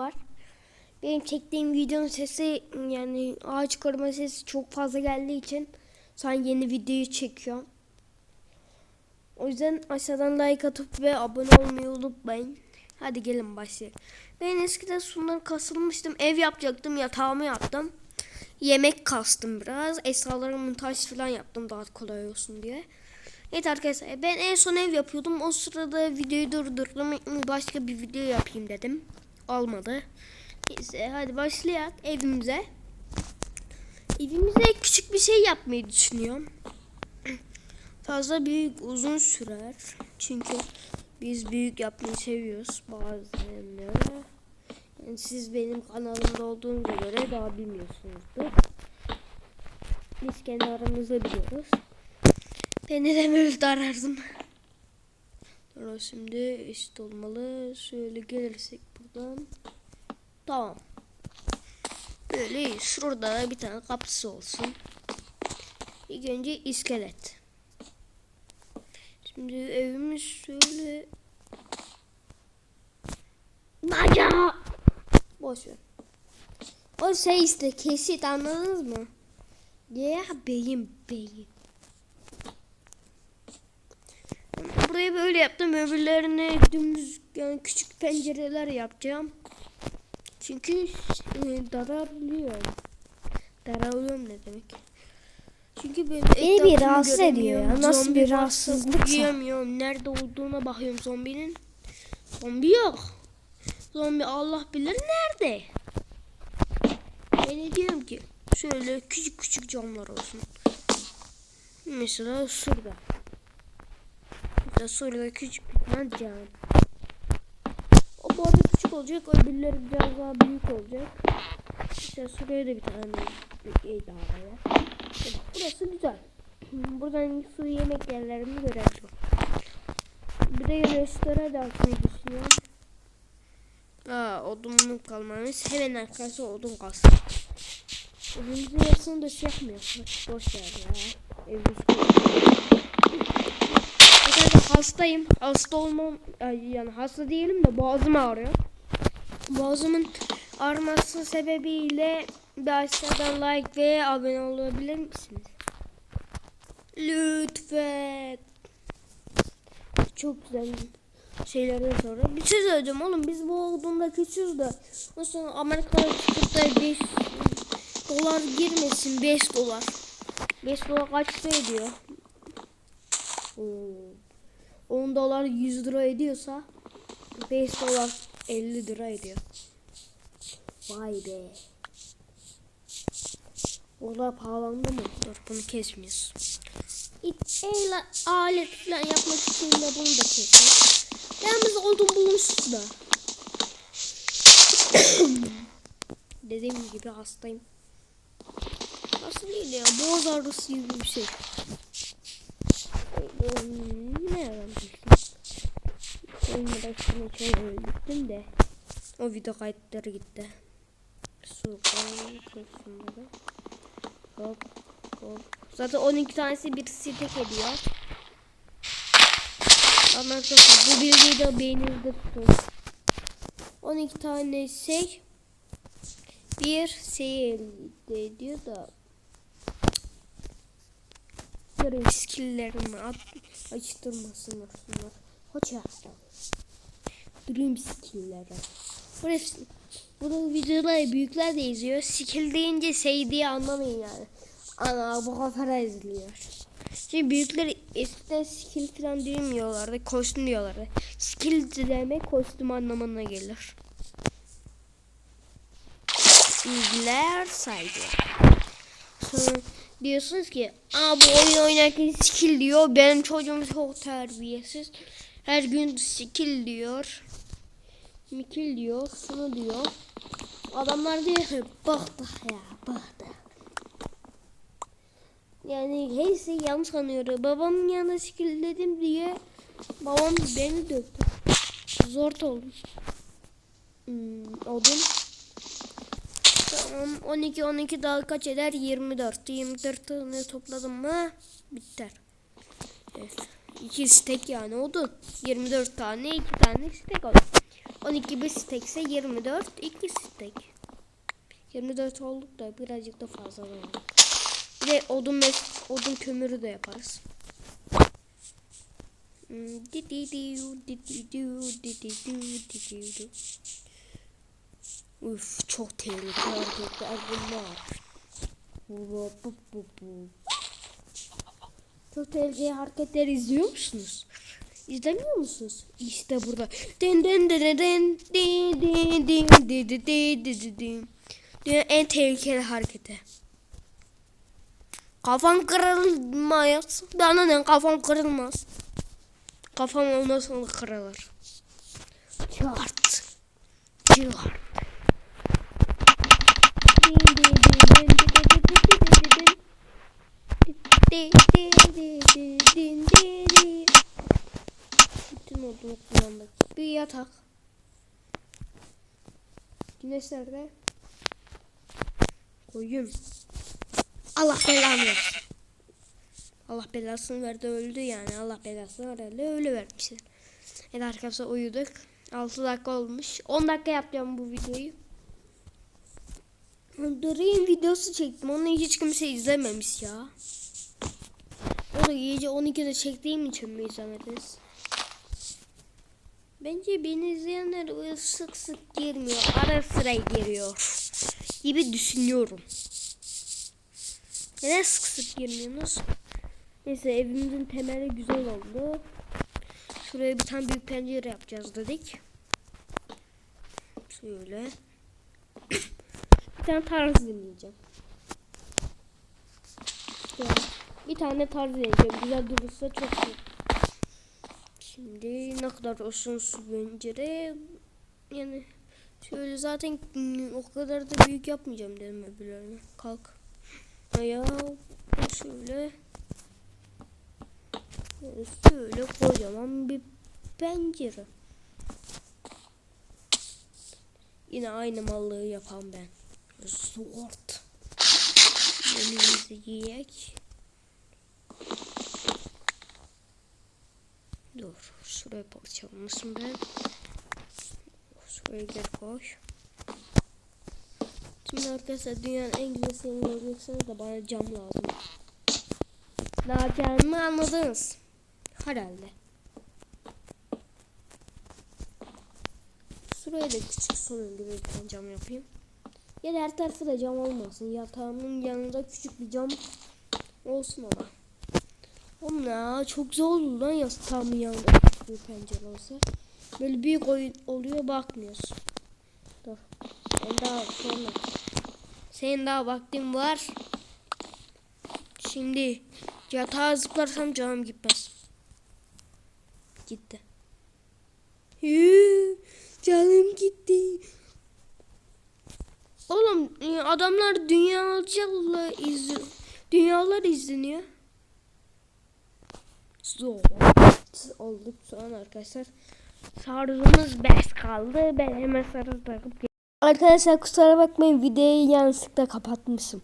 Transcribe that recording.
var. Benim çektiğim videonun sesi yani ağaç koruma sesi çok fazla geldiği için sen yeni videoyu çekiyorum. O yüzden aşağıdan like atıp ve abone olmayı unutmayın. Hadi gelin başlayalım. Ben eskiden sundan kasılmıştım. Ev yapacaktım. Yatağımı yaptım. Yemek kastım biraz. Eşyaları montaj falan yaptım daha kolay olsun diye. Evet arkadaşlar ben en son ev yapıyordum. O sırada videoyu durdurdum. Başka bir video yapayım dedim. Olmadı. Neyse hadi başlayalım evimize. Evimize küçük bir şey yapmayı düşünüyorum. Fazla büyük uzun sürer. Çünkü biz büyük yapmayı seviyoruz bazenleri. Yani siz benim kanalımda olduğunuza göre daha bilmiyorsunuzdur. Biz kendi aramızda biliyoruz. Ben neden böyle arardım? Şimdi eşit olmalı. Şöyle gelirsek buradan. Tamam. Böyle. Şurada da bir tane kapısı olsun. İlk önce iskelet. Şimdi evimiz şöyle Baca. Boş ver. O şey işte kesit anladınız mı? Ya beyim beyim. Burayı böyle yaptım. Öbürlerine dümdüz yani küçük pencereler yapacağım. Çünkü e, dararlıyorum. Dararlıyorum ne demek? Çünkü benim Beni bir rahatsız ediyor ya. Nasıl Zombi bir varsa rahatsızlıksa. Duyamıyorum. Nerede olduğuna bakıyorum zombinin. Zombi yok. Zombi Allah bilir nerede. Ben ne diyorum ki şöyle küçük küçük camlar olsun. Mesela şurada. Mesela şurada küçük bir tane cam. Bu arada küçük olacak. Öbürleri biraz daha büyük olacak. İşte şuraya da bir tane bir daha var. Burası güzel. Buradan su yemek yerlerini görebilirim. Bir de restoran da açmayı düşünüyorum. Aa, odunluk kalmamış. Hemen arkası odun kalsın. Odunumuzun yarısını da şey yapmıyor. Boş, ver ya. Evimiz Zaten hastayım. Hasta olmam yani hasta değilim de boğazım ağrıyor. Boğazımın ağrıması sebebiyle bir aşağıdan like ve abone olabilir misiniz? Lütfen. Çok güzel şeylerden sonra. Bir şey söyleyeceğim oğlum biz bu olduğunda küçüğüz de. O sonra Amerika'da çıkıp da 5 dolar girmesin 5 dolar. 5 dolar kaç ediyor? Oo. 10 dolar 100 lira ediyorsa 5 dolar 50 lira ediyor. Vay be. Dolar pahalandı mı? Dur bunu kesmiyoruz. El, alet falan yapmak için de bunu da keselim. Yalnız odun bulmuş da. Dediğim gibi hastayım. Hasta değil ya. Boğaz ağrısı gibi bir şey. Ne yalan Ölmeden şunu şöyle öldürdüm de. O video kayıtları gitti. Su koy şunları. Hop hop. Zaten 12 tanesi bir tek ediyor. Ama arkadaşlar bu bilgiyi de beyninizde tutun. 12 tane şey bir şey elde ediyor da Yarın skilllerimi açtırmasınlar şunlar. Hoca. Dream skillleri. Burası bunu videoları büyükler de izliyor. Skill deyince şey diye anlamayın yani. Ana bu kafara izliyor. Şimdi büyükler eskiden skill falan demiyorlardı. Kostüm diyorlardı. Skill demek kostüm anlamına gelir. İlgiler saygı. Sonra diyorsunuz ki Aa, bu oyun oynarken skill diyor. Benim çocuğum çok terbiyesiz. Her gün skill diyor. Mikil diyor. Şunu diyor. Adamlar diyor ki bıktık ya bıktık. Yani şeyi yanlış anlıyor. Babamın yanına skill dedim diye babam beni döktü. Zor oldum. Hmm, odun. Tamam 12 12 daha kaç eder? 24. 24 tane topladım mı biter. Evet. 2 stek yani odun. 24 tane 2 tane stek oldu. 12 bir stek ise 24 2 stek. 24 olduk da birazcık da fazla var. Bir de odun mes odun kömürü de yaparız. Hmm, Üf çok tehlikeli hareketler bunlar. Bu, bu, bu, bu. Çok tehlikeli hareketler izliyor musunuz? İzlemiyor musunuz? İşte burada. Den den den den den din din din din din din. Dünyanın en tehlikeli hareketi. Kafam kırılmaz. Bana ne kafam kırılmaz. Kafam ondan sonra kırılır. Çart. Çart. Bütün odunu kullandık. Bir yatak. Güneş nerede? Koyun. Allah belanı versin. Allah belasını verdi öldü yani. Allah belasını verdi öyle vermişler. Evet arkadaşlar uyuduk. 6 dakika olmuş. 10 dakika yapacağım bu videoyu. Dream videosu çektim. Onu hiç kimse izlememiş ya. O da gece 12'de çektiğim için mi izlemediniz? Bence beni izleyenler sık sık girmiyor. Ara sıra giriyor. Gibi düşünüyorum. Neden sık sık girmiyorsunuz? Neyse evimizin temeli güzel oldu. Şuraya bir tane büyük pencere yapacağız dedik. Şöyle. Tane tarz dinleyeceğim. İşte bir tane tarz dinleyeceğim. Güzel durursa çok iyi. Şimdi ne kadar olsun su pencere? Yani şöyle zaten mm, o kadar da büyük yapmayacağım dedim öbürlerine. Kalk. Ayağı şöyle. Yani şöyle kocaman bir pencere. Yine aynı mallığı yapan ben. Sword. Elimizi giyek. Dur. Şuraya parçalamışım ben. Şuraya gel koy. Şimdi arkadaşlar dünyanın en güzel şeyini göreceksiniz de bana cam lazım. Ne yapacağımı anladınız. Herhalde. Şuraya da küçük sonun gibi bir cam yapayım. Da her tarafı da cam olmasın. Yatağımın yanında küçük bir cam olsun ama. Ya çok zor olur lan yatağımın yanında küçük bir pencere olsa. Böyle büyük oyun oluyor bakmıyorsun. Dur. Ben daha sonra. Senin daha vaktin var. Şimdi yatağa zıplarsam canım gitmez. Gitti. Hii, canım gitti. Oğlum e, adamlar dünyalarla iz dünyalar izleniyor. Zor. Olduk şu an arkadaşlar. Sarımız beş kaldı. Ben hemen sarı takıp Arkadaşlar kusura bakmayın videoyu yanlışlıkla kapatmışım.